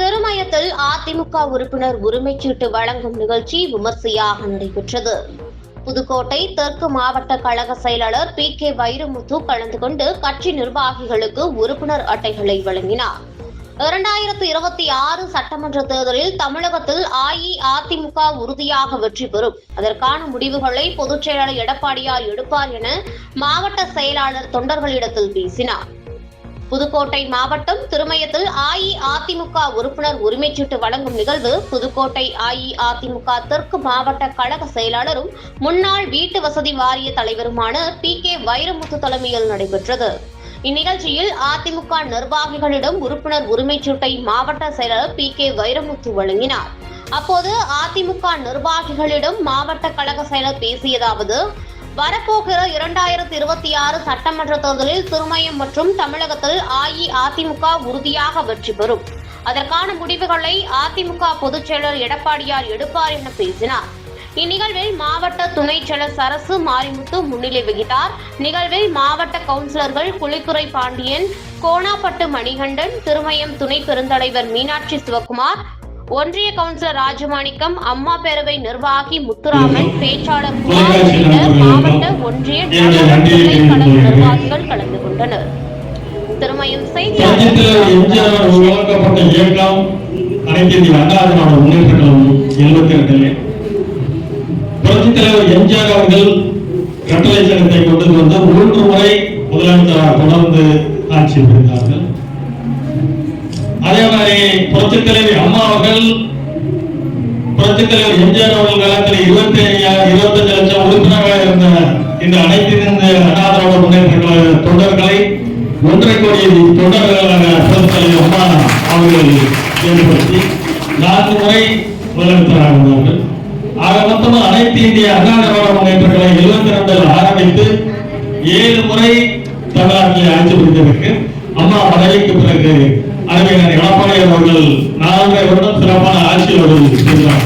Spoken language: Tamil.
திருமயத்தில் அதிமுக உறுப்பினர் உரிமைச்சீட்டு வழங்கும் நிகழ்ச்சி விமர்சையாக நடைபெற்றது. புதுக்கோட்டை தெற்கு மாவட்ட கழக செயலாளர் பி. கே. வைரமுத்து கலந்து கொண்டு கட்சி நிர்வாகிகளுக்கு உறுப்பினர் அட்டைகளை வழங்கினார். இரண்டாயிரத்து இருபத்தி ஆறு சட்டமன்ற தேர்தலில் தமிழகத்தில் அஇஅதிமுக உறுதியாக வெற்றி பெறும். அதற்கான முடிவுகளை பொதுச் செயலாளர் எடப்பாடியார் எடுப்பார் என மாவட்ட செயலாளர் தொண்டர்களிடத்தில் பேசினார். புதுக்கோட்டை மாவட்டம் திருமயத்தில் அஇஅதிமுக உறுப்பினர் உரிமைச்சீட்டு வழங்கும் நிகழ்வு புதுக்கோட்டை அஇஅதிமுக தெற்கு மாவட்ட கழக செயலாளரும் முன்னாள் வீட்டு வசதி வாரிய தலைவருமான பி கே வைரமுத்து தலைமையில் நடைபெற்றது. இந்நிகழ்ச்சியில் அதிமுக நிர்வாகிகளிடம் உறுப்பினர் உரிமைச்சீட்டை மாவட்ட செயலாளர் பி கே வைரமுத்து வழங்கினார். அப்போது அதிமுக நிர்வாகிகளிடம் மாவட்ட கழக செயலர் பேசியதாவது வரப்போகிற இரண்டாயிரத்தி இருபத்தி ஆறு சட்டமன்ற தேர்தலில் திருமயம் மற்றும் தமிழகத்தில் அஇஅதிமுக உறுதியாக வெற்றி பெறும். அதற்கான முடிவுகளை அதிமுக பொதுச் செயலர் எடப்பாடியார் எடுப்பார் என பேசினார். இந்நிகழ்வில் மாவட்ட துணை செயலர் சரசு மாரிமுத்து முன்னிலை வகித்தார். நிகழ்வில் மாவட்ட கவுன்சிலர்கள் குளித்துறை பாண்டியன் கோணாப்பட்டு மணிகண்டன் திருமயம் துணை பெருந்தலைவர் மீனாட்சி சிவகுமார் ஒன்றிய கவுன்சிலர் ராஜமாணிக்கம் அம்மா பேரவை நிர்வாகி முத்துராமன் பேச்சாளர் குமார் மாவட்ட ஒன்றிய நிர்வாகிகள் கலந்து கொண்டனர். திருமயம் செய்தியாளர் சமயத்தில் எம்ஜிஆர் அவர்கள் உருவாக்கப்பட்ட இயக்கம் அனைத்து இந்திய அண்ணா திராவிட முன்னேற்ற கழகம் எழுபத்தி ரெண்டிலே புரட்சித் தலைவர் எம்ஜிஆர் அவர்கள் கட்டளை சட்டத்தை கொண்டு வந்து மூன்று முறை முதலமைச்சராக தொடர்ந்து ஆட்சி புரிந்தார்கள். அதே மாதிரி புரட்சித் தலைவி அம்மா அவர்கள் புரட்சித் தலைவர் எம்ஜிஆர் அவர்கள் காலத்தில் இருபத்தி இருபத்தஞ்சு லட்சம் உறுப்பினர்களாக இருந்த இந்த அனைத்து இந்திய அண்ணா முன்னேற்ற தொண்டர்களை ஒன்றரை கோடி தொண்டர்களாக அம்மா அவர்கள் ஏற்படுத்தி நான்கு முறை முதலமைச்சராக இருந்தார்கள் ஆக மொத்தம் அனைத்து இந்திய அண்ணா முன்னேற்றங்களை எழுபத்தி ரெண்டில் ஆரம்பித்து ஏழு முறை தமிழ்நாட்டில் ஆட்சி புரிந்ததற்கு அம்மா பதவிக்கு பிறகு அறிவியர் எடப்பாடி அவர்கள் நான்கு வருடம் சிறப்பான ஆட்சியோடு செய்தார்